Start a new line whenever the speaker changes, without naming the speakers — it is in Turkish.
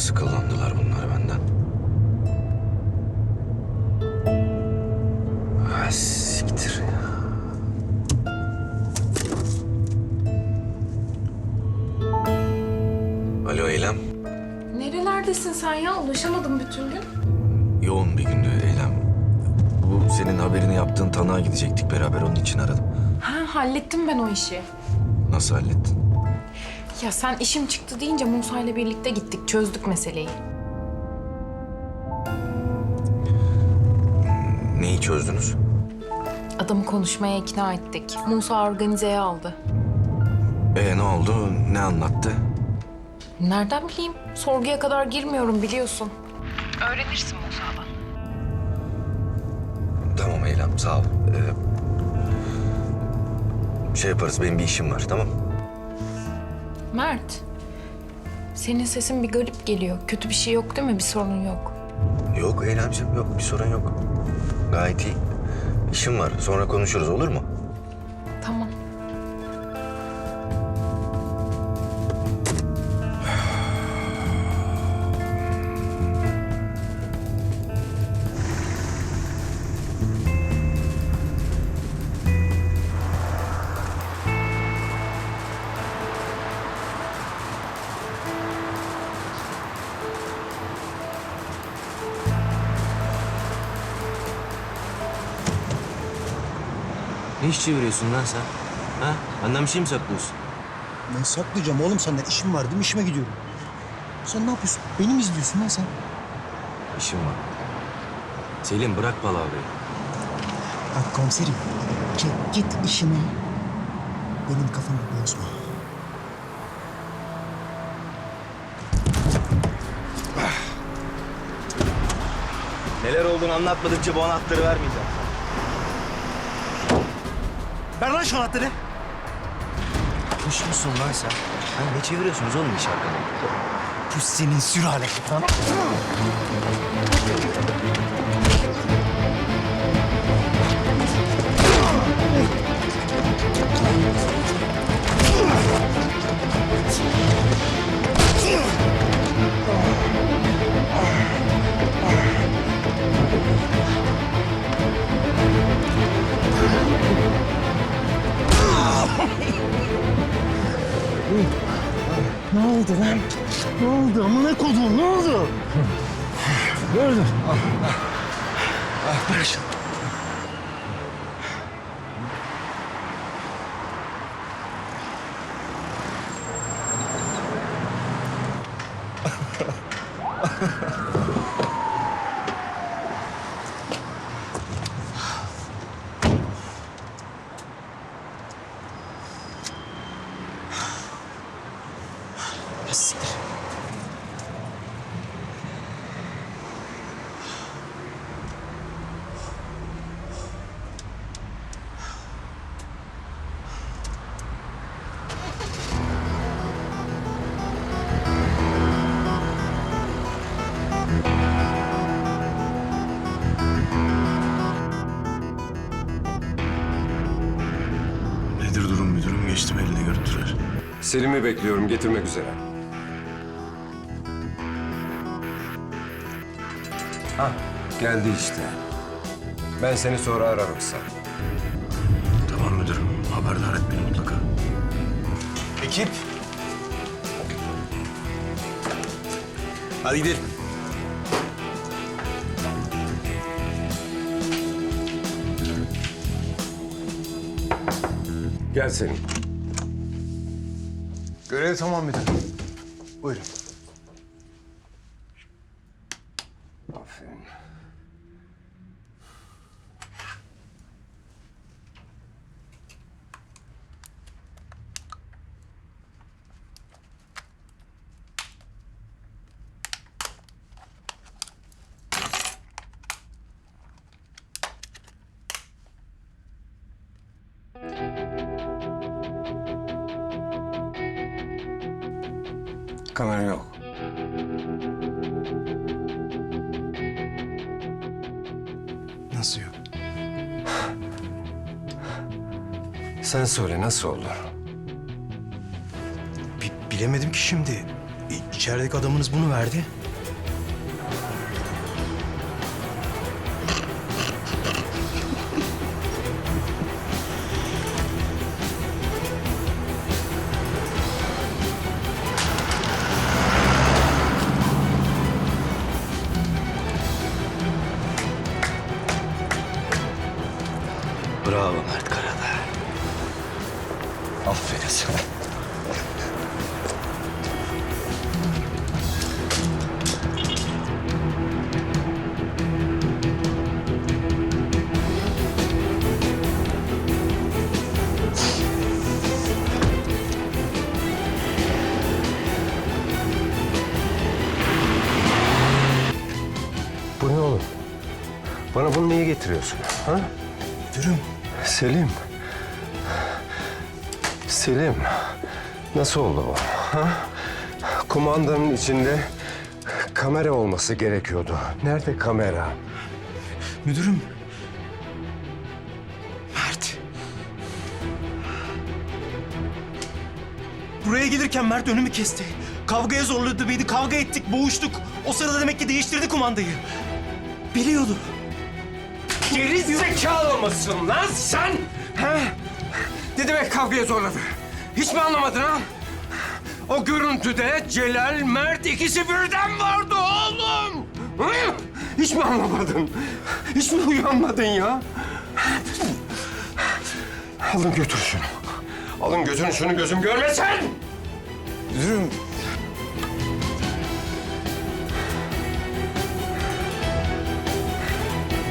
Nasıl kullandılar bunlar benden? Ah, siktir ya. Alo Eylem.
Nerelerdesin sen ya? Ulaşamadım bütün gün.
Yoğun bir gündü Eylem. Bu senin haberini yaptığın tanığa gidecektik beraber onun için aradım.
Ha hallettim ben o işi.
Nasıl hallettin?
Ya sen işim çıktı deyince Musa ile birlikte gittik. Çözdük meseleyi.
Neyi çözdünüz?
Adamı konuşmaya ikna ettik. Musa organizeye aldı.
E ne oldu? Ne anlattı?
Nereden bileyim? Sorguya kadar girmiyorum biliyorsun. Öğrenirsin Musa'dan.
Tamam Eylem sağ ol. Ee, şey yaparız benim bir işim var tamam
Mert. Senin sesin bir garip geliyor. Kötü bir şey yok değil mi? Bir sorun yok.
Yok Eylemciğim yok bir sorun yok. Gayet iyi. İşim var sonra konuşuruz olur mu?
İş çeviriyorsun lan sen? Ha? Benden bir şey mi saklıyorsun?
Ben saklayacağım oğlum senden. işim var değil mi? İşime gidiyorum. Sen ne yapıyorsun? Beni mi izliyorsun lan sen?
İşim var. Selim bırak palavrayı.
Bak komiserim. Çek git işine. Benim kafamı bozma.
Neler olduğunu anlatmadıkça bu anahtarı vermeyeceğim.
Ver lan şu anahtarı.
Kuş musun lan sen? Ha, ne çeviriyorsunuz oğlum iş arkamda?
Bu senin sürale lan. Oldu lan? Ne oldu? Amına koduğum ne oldu? Ne oldu? Al, al. Al, ver şunu. Ya siktir.
Nedir durum müdürüm geçtim eline görüntüler.
Selim'i bekliyorum getirmek üzere. Ha geldi işte. Ben seni sonra ararım sen.
Tamam müdürüm haberdar et beni mutlaka.
Ekip. Hadi gidelim.
Gel Selim.
Görev tamam müdürüm. Buyurun.
Aferin. Kamera yok.
Nasıl
Sen söyle nasıl olur?
Bi- bilemedim ki şimdi. E,
İçerideki adamınız bunu verdi.
Bravo Mert Karadağ. Sana.
Bu ne oğlum? Bana bunu niye getiriyorsun? Ha?
Müdürüm.
Selim. Selim. Nasıl oldu o? Ha? Kumandanın içinde kamera olması gerekiyordu. Nerede kamera?
Müdürüm. Mert. Buraya gelirken Mert önümü kesti. Kavgaya zorladı beni. Kavga ettik, boğuştuk. O sırada demek ki değiştirdi kumandayı. Biliyordu.
Geri zekalı mısın lan sen? He? Demek kavgaya zorladı? Hiç mi anlamadın ha? O görüntüde Celal, Mert ikisi birden vardı oğlum. Hı? Hiç mi anlamadın? Hiç mi uyanmadın ya? Alın götür şunu. Alın götürün şunu gözüm görmesin.
Müdürüm